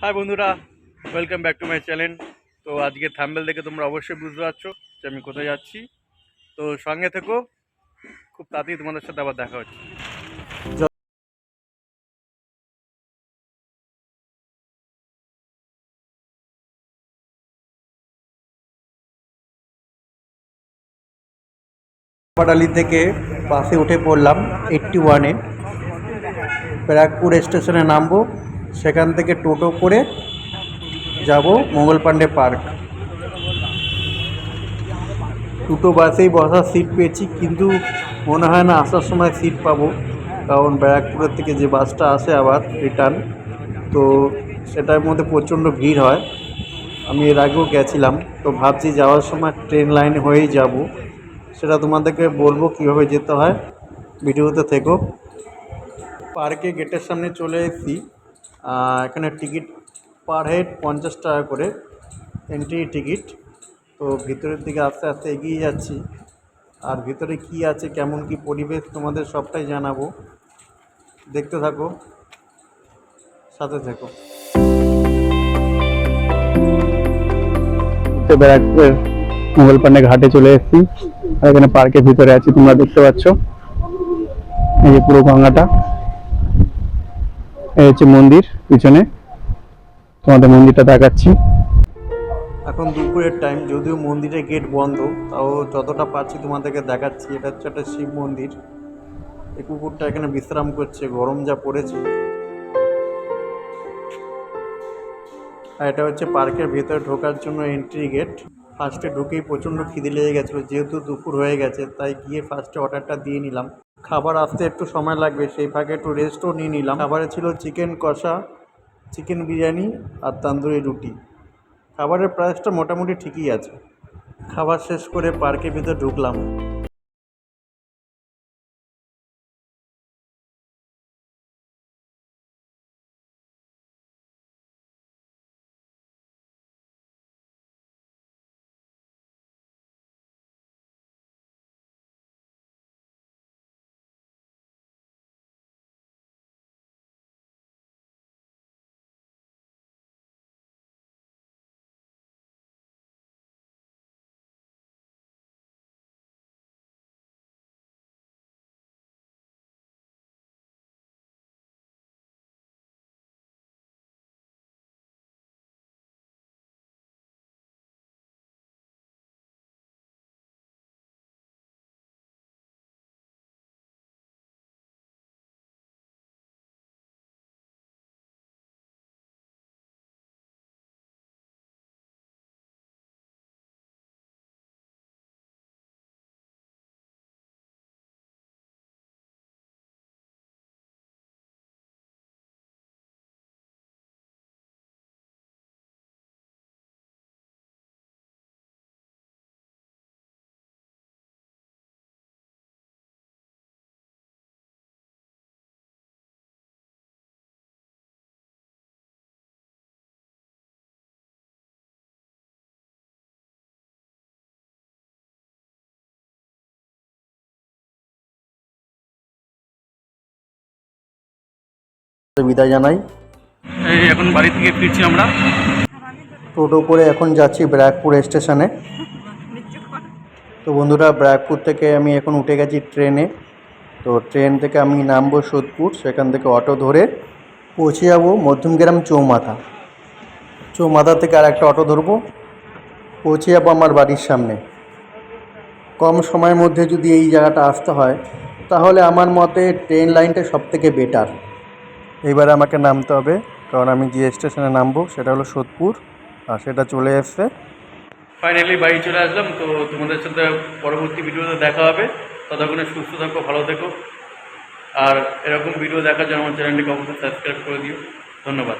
High বন্ধুরা। Welcome back to my channel তো আজকে থাম্বেল দেখে তোমরা অবশ্যই বুঝতে পারছ যে আমি কোথায় যাচ্ছি। তো সঙ্গে থেকো। খুব তাড়াতাড়ি তোমাদের সাথে আবার দেখা হচ্ছে। পাটালি থেকে বাসে উঠে পড়লাম এইট্টি ওয়ানে ব্যারাকপুর স্টেশনে নামবো। সেখান থেকে টোটো করে যাব মঙ্গল পাণ্ডে পার্ক। দুটো বাসেই বসার সিট পেয়েছি, কিন্তু মনে হয় না আসার সময় সিট পাবো, কারণ ব্যারাকপুরের থেকে যে বাসটা আসে আবার রিটার্ন তো সেটার মধ্যে প্রচণ্ড ভিড় হয়। আমি এর আগেও গেছিলাম, তো ভাবছি যাওয়ার সময় ট্রেন লাইন হয়েই যাব। সেটা তোমাদেরকে বলব কীভাবে যেতে হয়, ভিডিওতে থেকো। পার্কে গেটের সামনে চলে এসেছি। এখানে টিকিট পার হেড পঞ্চাশ টাকা করে এন্ট্রি টিকিট। তো ভিতরের দিকে আস্তে আস্তে এগিয়ে যাচ্ছি। আর ভিতরে কি আছে, কেমন কি পরিবেশ, তোমাদের সবটাই জানাব। দেখতে থাকো, সাথে থেকো। ব্যারাকপুরের মোগলপান্ডে ঘাটে চলে এসেছি। আর এখানে পার্কের ভিতরে আছি, তোমরা দেখতে পাচ্ছ। এই যে পুরো গঙ্গাটা। হচ্ছে মন্দির পিছনে। তোমাদের মন্দিরটা দেখাচ্ছি। এখন দুপুরের টাইম যদিও মন্দিরের গেট বন্ধ, তাও যতটা পারছি তোমাদেরকে দেখাচ্ছি। এটা হচ্ছে একটা শিব মন্দির। এই কুকুরটা এখানে বিশ্রাম করছে, গরম যা পড়েছে। আর এটা হচ্ছে পার্কের ভেতরে ঢোকার জন্য এন্ট্রি গেট ফার্স্টে ঢুকেই প্রচণ্ড খিদে লেগে গেছিল, যেহেতু দুপুর হয়ে গেছে, তাই গিয়ে ফার্স্টে অর্ডারটা দিয়ে নিলাম। খাবার আসতে একটু সময় লাগবে, সেই ফাঁকে একটু রেস্টও নিয়ে নিলাম। খাবারে ছিল চিকেন কষা চিকেন বিরিয়ানি আর তান্দুরি রুটি। খাবারের প্রাইসটা মোটামুটি ঠিকই আছে। খাবার শেষ করে পার্কের ভিতরে ঢুকলাম। বিদায় জানাই। এই এখন বাড়ি থেকে ফিরছি আমরা। টোটো করে এখন যাচ্ছি ব্যারাকপুর স্টেশনে। তো বন্ধুরা ব্যারাকপুর থেকে আমি এখন উঠে গেছি ট্রেনে। তো ট্রেন থেকে আমি নামবো সোদপুর সেখান থেকে অটো ধরে পৌঁছে যাব মধ্যমগ্রাম চৌমাথা। চৌমাথা থেকে আর একটা অটো ধরবো পৌঁছে যাব আমার বাড়ির সামনে। কম সময়ের মধ্যে যদি এই জায়গাটা আসতে হয় তাহলে আমার মতে ট্রেন লাইনটা সব থেকে বেটার এইবারে আমাকে নামতে হবে, কারণ আমি যে স্টেশনে নামবো, সেটা হলো সোদপুর, আর সেটা চলে এসছে। ফাইনালি বাড়ি চলে আসলাম, তো তোমাদের সাথে পরবর্তী ভিডিওতে দেখা হবে। ততক্ষণে সুস্থ থাকো, ভালো থেকো। আর এরকম ভিডিও দেখার জন্য আমার চ্যানেলটিকে অবশ্যই সাবস্ক্রাইব করে দিও। ধন্যবাদ।